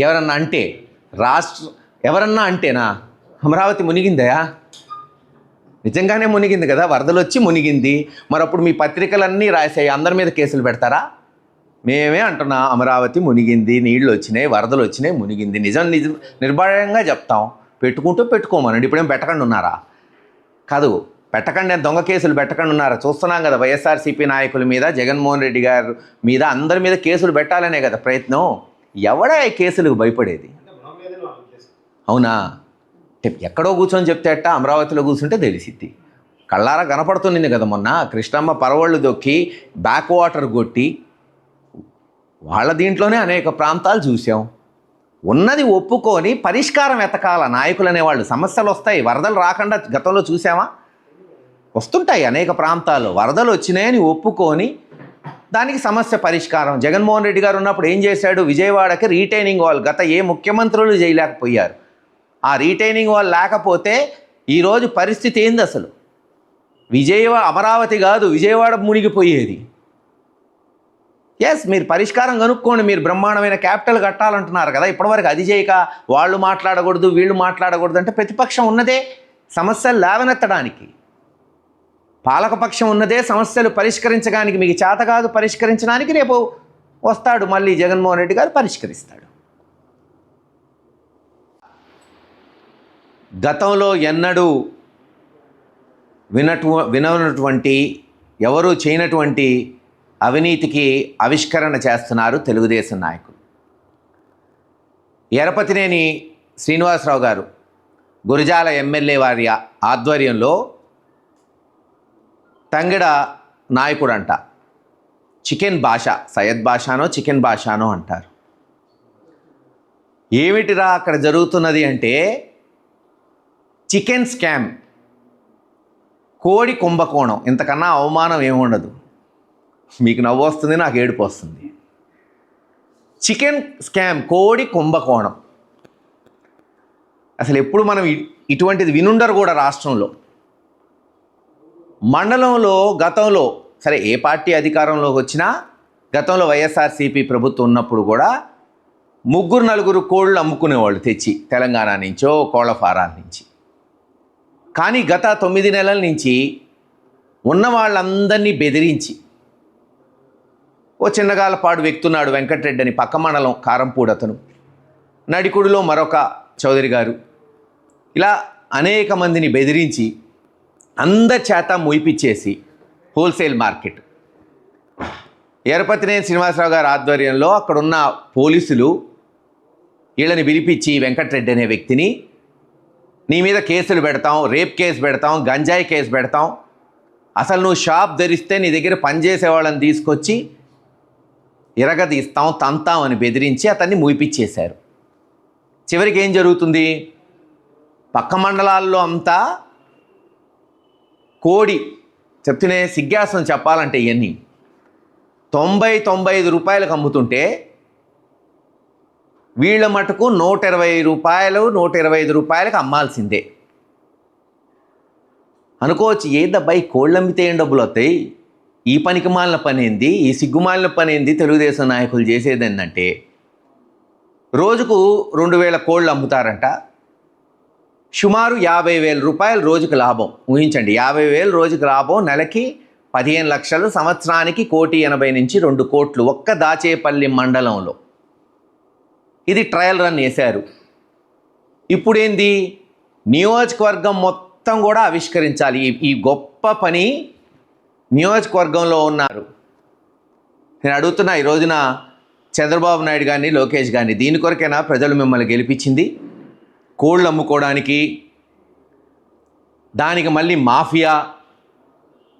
ఎవరన్నా అంటే? రాష్ట్ర ఎవరన్నా అంటేనా? అమరావతి మునిగిందయా? నిజంగానే మునిగింది కదా? వరదలు వచ్చి మునిగింది. మరి అప్పుడు మీ పత్రికలన్నీ రాసాయి అందరి మీద కేసులు పెడతారా? మేమే అంటున్నా అమరావతి మునిగింది నీళ్ళు వచ్చినాయి వరదలు వచ్చినాయి మునిగింది. నిజం నిజం నిర్భయంగా చెప్తాం. పెట్టుకుంటూ పెట్టుకోమనండి. ఇప్పుడేం పెట్టకండి ఉన్నారా? కాదు పెట్టకండి దొంగ కేసులు పెట్టకండి ఉన్నారా. చూస్తున్నాం కదా వైఎస్ఆర్సీపీ నాయకుల మీద జగన్మోహన్ రెడ్డి గారు మీద అందరి మీద కేసులు పెట్టాలనే కదా ప్రయత్నం. ఎవడా ఈ కేసులకు భయపడేది? అవునా? ఎక్కడో కూర్చొని చెప్తే అట్ట అమరావతిలో కూర్చుంటే తెలిసిద్ది. కళ్ళారా కనపడుతుంది కదా మొన్న కృష్ణమ్మ పరవళ్ళు దొక్కి బ్యాక్ వాటర్ కొట్టి వాళ్ళ దీంట్లోనే అనేక ప్రాంతాలు చూసాం ఉన్నది ఒప్పుకొని పరిష్కారం ఎతకాల నాయకులు అనేవాళ్ళు సమస్యలు వస్తాయి. వరదలు రాకుండా గతంలో చూసామా వస్తుంటాయి అనేక ప్రాంతాలు వరదలు వచ్చినాయని ఒప్పుకొని దానికి సమస్య పరిష్కారం. జగన్మోహన్ రెడ్డి గారు ఉన్నప్పుడు ఏం చేశాడు? విజయవాడకి రీటైనింగ్ వాల్ గత ఏ ముఖ్యమంత్రులు చేయలేకపోయారు. ఆ రీటైనింగ్ వాల్ లేకపోతే ఈరోజు పరిస్థితి ఏంది అసలు? విజయవాడ అమరావతి కాదు విజయవాడ మునిగిపోయేది. ఎస్ మీరు పరిష్కారం కనుక్కోండి. మీరు బ్రహ్మాండమైన క్యాపిటల్ కట్టాలంటున్నారు కదా. ఇప్పటివరకు అది చేయక వాళ్ళు మాట్లాడకూడదు వీళ్ళు మాట్లాడకూడదు అంటే ప్రతిపక్షం ఉన్నదే సమస్యలు లేవనెత్తడానికి. పాలకపక్షం ఉన్నదే సమస్యలు పరిష్కరించడానికి. మీకు చేత కాదు పరిష్కరించడానికి రేపు వస్తాడు. మళ్ళీ జగన్మోహన్ రెడ్డి గారు పరిష్కరిస్తాడు. గతంలో ఎన్నడూ వినటు వినటువంటి ఎవరూ చేయనటువంటి అవినీతికి ఆవిష్కరణ చేస్తున్నారు తెలుగుదేశం నాయకులు. ఎరపతినేని శ్రీనివాసరావు గారు గురజాల ఎమ్మెల్యే వారి ఆధ్వర్యంలో తంగడ నాయకుడు అంట చికెన్ భాష సయ్యద్ భాషానో చికెన్ భాషానో అంటారు. ఏమిటిరా అక్కడ జరుగుతున్నది అంటే చికెన్ స్కామ్ కోడి కుంభకోణం. ఇంతకన్నా అవమానం ఏముండదు. మీకు నవ్వు వస్తుంది నాకు ఏడుపు వస్తుంది. చికెన్ స్కామ్ కోడి కుంభకోణం అసలు ఎప్పుడు మనం ఇటువంటిది వినుండరు కూడా రాష్ట్రంలో. మండలంలో గతంలో సరే ఏ పార్టీ అధికారంలోకి వచ్చినా గతంలో వైఎస్ఆర్సీపీ ప్రభుత్వం ఉన్నప్పుడు కూడా ముగ్గురు నలుగురు కోళ్ళు అమ్ముకునేవాళ్ళు తెచ్చి తెలంగాణ నుంచో కోళ్ళ ఫారాల నుంచి. కానీ గత తొమ్మిది నెలల నుంచి ఉన్న వాళ్ళందరినీ బెదిరించి ఓ చిన్నగాలపాడు వ్యక్తున్నాడు వెంకటరెడ్డి అని పక్క మండలం కారంపూడి అతను. నడికుడిలో మరొక చౌదరి గారు. ఇలా అనేక మందిని బెదిరించి అందరి చేత హోల్సేల్ మార్కెట్. ఎరపతినేని శ్రీనివాసరావు గారి ఆధ్వర్యంలో అక్కడున్న పోలీసులు వీళ్ళని పిలిపించి వెంకటరెడ్డి అనే వ్యక్తిని నీ మీద కేసులు పెడతాం రేప్ కేసు పెడతాం గంజాయి కేసు పెడతాం. అసలు నువ్వు షాప్ ధరిస్తే నీ దగ్గర పనిచేసే వాళ్ళని తీసుకొచ్చి ఇరగదీస్తాం తంతాం అని బెదిరించి అతన్ని మూయిపిచ్చేశారు చివరికి ఏం జరుగుతుంది? పక్క మండలాల్లో అంతా కోడి చెప్తూనే సిగ్గాసం చెప్పాలంటే ఇవన్నీ తొంభై తొంభై ఐదు రూపాయలకు అమ్ముతుంటే వీళ్ళ మటుకు నూట ఇరవై రూపాయలు నూట ఇరవై ఐదు రూపాయలకు అమ్మాల్సిందే. అనుకోవచ్చు ఏదబ్బాయి కోళ్ళు అమ్మితే ఏం డబ్బులు వస్తాయి? ఈ పనికి మాలిన పని ఏంది? ఈ సిగ్గుమాలిన పని ఏంది? తెలుగుదేశం నాయకులు చేసేది ఏంటంటే రోజుకు రెండు వేల కోళ్ళు అమ్ముతారంట. సుమారు యాభై వేల రూపాయలు రోజుకు లాభం. ఊహించండి యాభై వేలు రోజుకు లాభం. నెలకి పదిహేను లక్షలు సంవత్సరానికి కోటి ఎనభై నుంచి రెండు కోట్లు ఒక్క దాచేపల్లి మండలంలో. ఇది ట్రయల్ రన్ వేశారు ఇప్పుడేంది? నియోజకవర్గం మొత్తం కూడా ఆవిష్కరించాలి. ఈ- ఈ గొప్ప పని నియోజకవర్గంలో ఉన్నారు. నేను అడుగుతున్నా ఈ రోజున చంద్రబాబు నాయుడు కానీ లోకేష్ కానీ దీని కొరకైనా ప్రజలు మిమ్మల్ని గెలిపించింది? కోళ్ళు అమ్ముకోవడానికి దానికి మళ్ళీ మాఫియా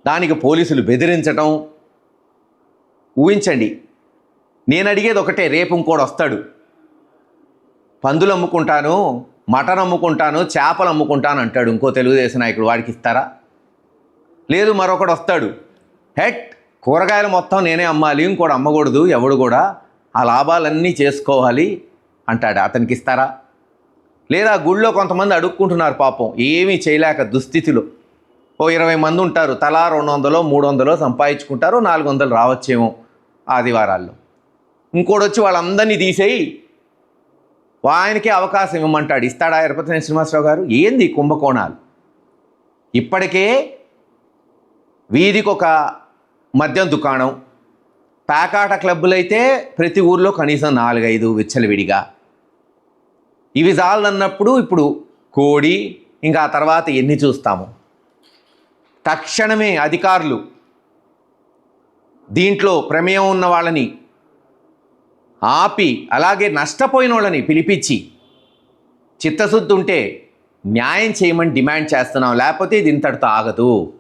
దానికి పోలీసులు బెదిరించటం. ఊహించండి. నేను అడిగేది ఒకటే రేపు ఇంకోడు వస్తాడు. పందులు అమ్ముకుంటాను మటన్ అమ్ముకుంటాను చేపలు అమ్ముకుంటాను అంటాడు ఇంకో తెలుగుదేశం నాయకుడు. వాడికి ఇస్తారా? లేదు మరొకడు వస్తాడు. హెట్! కూరగాయలు మొత్తం నేనే అమ్మాలి ఇంకోటి అమ్మకూడదు ఎవడు కూడా. ఆ లాభాలన్నీ చేసుకోవాలి అంటాడు. అతనికి ఇస్తారా? లేదా గుళ్ళో కొంతమంది అడుక్కుంటున్నారు పాపం. ఏమీ చేయలేక దుస్థితిలో. ఓ ఇరవై మంది ఉంటారు. తలా రెండు వందలో మూడు వందలో సంపాదించుకుంటారు నాలుగు వందలు రావచ్చేమో ఆదివారాల్లో. ఇంకోటి వచ్చి వాళ్ళందరినీ తీసేయి. ఆయనకే అవకాశం ఇవ్వమంటాడు. ఇస్తాడా? ఎరపతినేని శ్రీనివాసరావు గారు? ఏంది కుంభకోణాలు? ఇప్పటికే వీధికి ఒక మద్యం దుకాణం. పేకాట క్లబ్బులు అయితే ప్రతి ఊర్లో కనీసం నాలుగైదు విచ్చలవిడిగా. ఇవి చాలన్నప్పుడు ఇప్పుడు కోడి ఇంకా ఆ తర్వాత ఎన్ని చూస్తాము. తక్షణమే అధికారులు దీంట్లో ప్రమేయం ఉన్న వాళ్ళని ఆపి అలాగే నష్టపోయిన వాళ్ళని పిలిపించి చిత్తశుద్ధి ఉంటే న్యాయం చేయమని డిమాండ్ చేస్తున్నాం. లేకపోతే ఇది ఇంతటితో ఆగదు.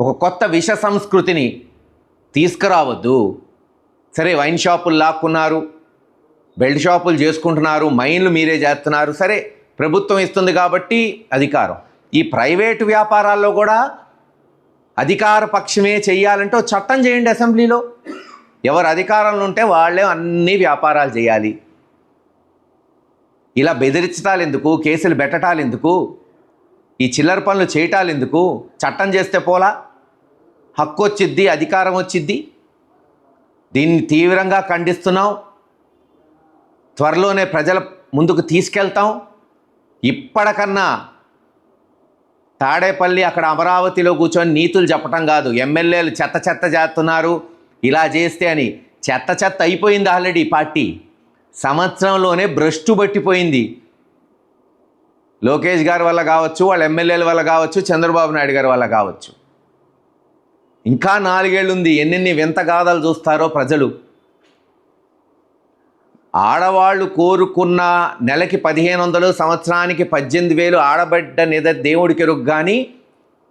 ఒక కొత్త విష సంస్కృతిని తీసుకురావద్దు. సరే వైన్ షాపులు లాక్కున్నారు బెల్ట్ షాపులు చేసుకుంటున్నారు మైన్లు మీరే చేస్తున్నారు. సరే ప్రభుత్వం ఇస్తుంది కాబట్టి అధికారం. ఈ ప్రైవేటు వ్యాపారాల్లో కూడా అధికార పక్షమే చేయాలంటే చట్టం చేయండి అసెంబ్లీలో. ఎవరు అధికారంలో ఉంటే వాళ్ళే అన్ని వ్యాపారాలు చేయాలి. ఇలా బెదిరించటాలు ఎందుకు కేసులు పెట్టడాలు ఎందుకు ఈ చిల్లర పనులు చేయటాలు ఎందుకు? చట్టం చేస్తే పోలా? హక్కు వచ్చిద్ది అధికారం వచ్చిద్ది. దీన్ని తీవ్రంగా ఖండిస్తున్నాం. త్వరలోనే ప్రజల ముందుకు తీసుకెళ్తాం. ఇప్పటికన్నా తాడేపల్లి అక్కడ అమరావతిలో కూర్చొని నీతులు చెప్పటం కాదు. ఎమ్మెల్యేలు చెత్త చెత్త చేస్తున్నారు. ఇలా చేస్తే అని చెత్త చెత్త అయిపోయింది ఆల్రెడీ పార్టీ. సంవత్సరంలోనే భ్రష్టు పట్టిపోయింది. లోకేష్ గారి వల్ల కావచ్చు వాళ్ళ ఎమ్మెల్యేల వల్ల కావచ్చు చంద్రబాబు నాయుడు గారి వల్ల కావచ్చు. ఇంకా నాలుగేళ్ళు ఉంది ఎన్నెన్ని వింత గాథలు చూస్తారో ప్రజలు. ఆడవాళ్ళు కోరుకున్న నెలకి పదిహేను వందలు సంవత్సరానికి పద్దెనిమిది వేలు ఆడబడ్డ నిద దేవుడికి ఎరుగు కానీ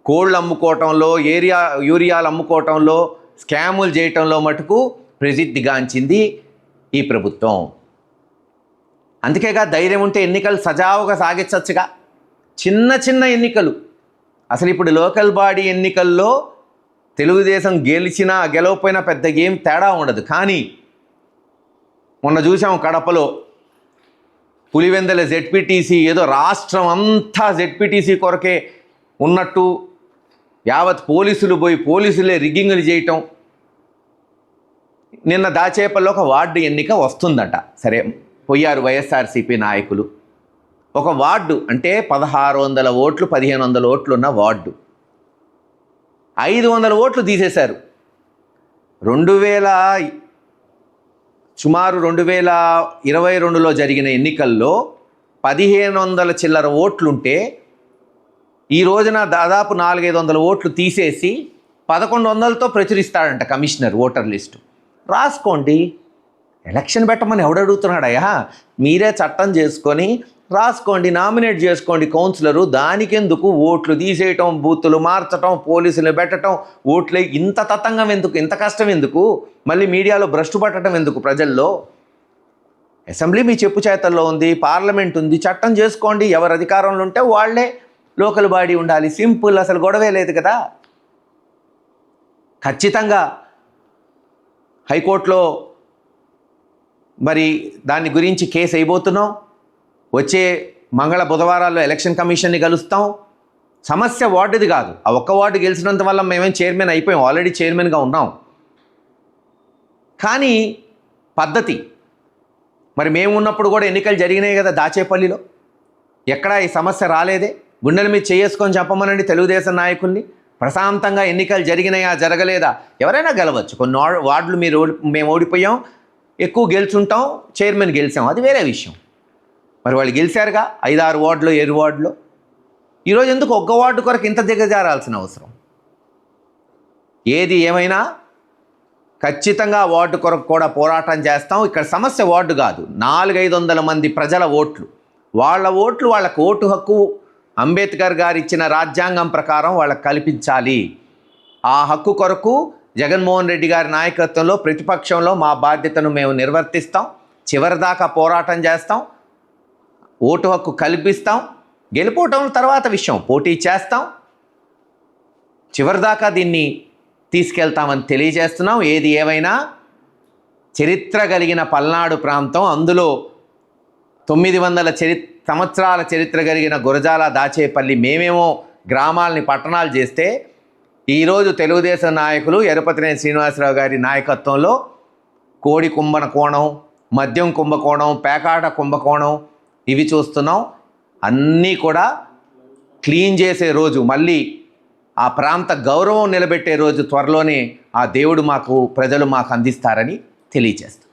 కోళ్ళు అమ్ముకోవటంలో ఏరియా యూరియాలు అమ్ముకోవటంలో స్కాములు చేయటంలో మటుకు ప్రసిద్ధిగాంచింది ఈ ప్రభుత్వం. అందుకేగా ధైర్యం ఉంటే ఎన్నికలు సజావుగా సాగించవచ్చుగా. చిన్న చిన్న ఎన్నికలు. అసలు ఇప్పుడు లోకల్ బాడీ ఎన్నికల్లో తెలుగుదేశం గెలిచినా గెలవపోయినా పెద్ద ఏం తేడా ఉండదు. కానీ మొన్న చూసాం కడపలో పులివెందల జెడ్పీటీసీ ఏదో రాష్ట్రం అంతా జెడ్పీటీసీ కొరకే ఉన్నట్టు యావత్ పోలీసులు పోయి పోలీసులే రిగ్గింగ్లు చేయటం. నిన్న దాచేపల్లో ఒక వార్డు ఎన్నిక వస్తుందట. సరే పోయారు వైఎస్ఆర్సీపీ నాయకులు. ఒక వార్డు అంటే పదహారు వందల ఓట్లు పదిహేను వందల ఓట్లు ఉన్న వార్డు. ఐదు వందల ఓట్లు తీసేశారు. రెండు వేల సుమారు రెండు వేల ఇరవై రెండులో జరిగిన ఎన్నికల్లో పదిహేను వందల చిల్లర ఓట్లుంటే ఈ రోజున దాదాపు నాలుగైదు వందల ఓట్లు తీసేసి పదకొండు వందలతో ప్రచురిస్తాడంట కమిషనర్ ఓటర్ లిస్టు. రాసుకోండి. ఎలక్షన్ పెట్టమని ఎవడు అడుగుతున్నాడయ్యా? మీరే చట్టం చేసుకొని రాసుకోండి నామినేట్ చేసుకోండి కౌన్సిలరు. దానికెందుకు ఓట్లు తీసేయటం బూతులు మార్చటం పోలీసులు పెట్టడం ఓట్లు ఇంత తతంగం ఎందుకు? ఇంత కష్టం ఎందుకు? మళ్ళీ మీడియాలో భ్రష్టు పట్టడం ఎందుకు ప్రజల్లో? అసెంబ్లీ మీ చెప్పు చేతల్లో ఉంది పార్లమెంట్ ఉంది చట్టం చేసుకోండి. ఎవరు అధికారంలో ఉంటే వాళ్ళే లోకల్ బాడీ ఉండాలి. సింపుల్ అసలు గొడవే లేదు కదా? ఖచ్చితంగా హైకోర్టులో మరి దాని గురించి కేసు అయిపోతున్నాం వచ్చే మంగళ బుధవారాల్లో ఎలక్షన్ కమిషన్ని కలుస్తాం. సమస్య వార్డుది కాదు. ఆ ఒక్క వార్డు గెలిచినంత వల్ల మేమేం చైర్మన్ అయిపోయాం. ఆల్రెడీ చైర్మన్గా ఉన్నాం. కానీ పద్ధతి. మరి మేము ఉన్నప్పుడు కూడా ఎన్నికలు జరిగినాయి కదా దాచేపల్లిలో. ఎక్కడా ఈ సమస్య రాలేదే. గుండెల మీద చేసుకొని చెప్పమనండి తెలుగుదేశం నాయకుల్ని. ప్రశాంతంగా ఎన్నికలు జరిగినాయా జరగలేదా? ఎవరైనా గెలవచ్చు. కొన్ని వార్డులు మీరు ఓడి మేము ఓడిపోయాం. ఎక్కువ గెలుచుంటాం చైర్మన్ గెలిచాం. అది వేరే విషయం. మరి వాళ్ళు గెలిచారుగా? ఐదారు వార్డులో ఏడు వార్డులో? ఈరోజు ఎందుకు ఒక్క వార్డు కొరకు ఇంత దిగజారాల్సిన అవసరం? ఏది ఏమైనా ఖచ్చితంగా వార్డు కొరకు కూడా పోరాటం చేస్తాం. ఇక్కడ సమస్య వార్డు కాదు. నాలుగైదు వందల మంది ప్రజల ఓట్లు. వాళ్ళ ఓట్లు వాళ్ళకు ఓటు హక్కు అంబేద్కర్ గారు ఇచ్చిన రాజ్యాంగం ప్రకారం వాళ్ళకి కల్పించాలి. ఆ హక్కు కొరకు జగన్మోహన్ రెడ్డి గారి నాయకత్వంలో ప్రతిపక్షంలో మా బాధ్యతను మేము నిర్వర్తిస్తాం. చివరిదాకా పోరాటం చేస్తాం. ఓటు హక్కు కల్పిస్తాం. గెలుపోవటం తర్వాత విషయం పోటీ చేస్తాం. చివరిదాకా దీన్ని తీసుకెళ్తామని తెలియజేస్తున్నాం. ఏది ఏమైనా చరిత్ర కలిగిన పల్నాడు ప్రాంతం అందులో తొమ్మిది వందల చరి సంవత్సరాల చరిత్ర కలిగిన గురజాల దాచేపల్లి మేమేమో గ్రామాలని పట్టణాలు చేస్తే ఈరోజు తెలుగుదేశం నాయకులు ఎరపతినేని శ్రీనివాసరావు గారి నాయకత్వంలో కోడి కుంభన కోణం మద్యం కుంభకోణం పేకాట కుంభకోణం ఇవి చూస్తున్నాం. అన్నీ కూడా క్లీన్ చేసే రోజు మళ్ళీ ఆ ప్రాంత గౌరవం నిలబెట్టే రోజు త్వరలోనే ఆ దేవుడు మాకు ప్రజలు మాకు అందిస్తారని తెలియజేస్తాం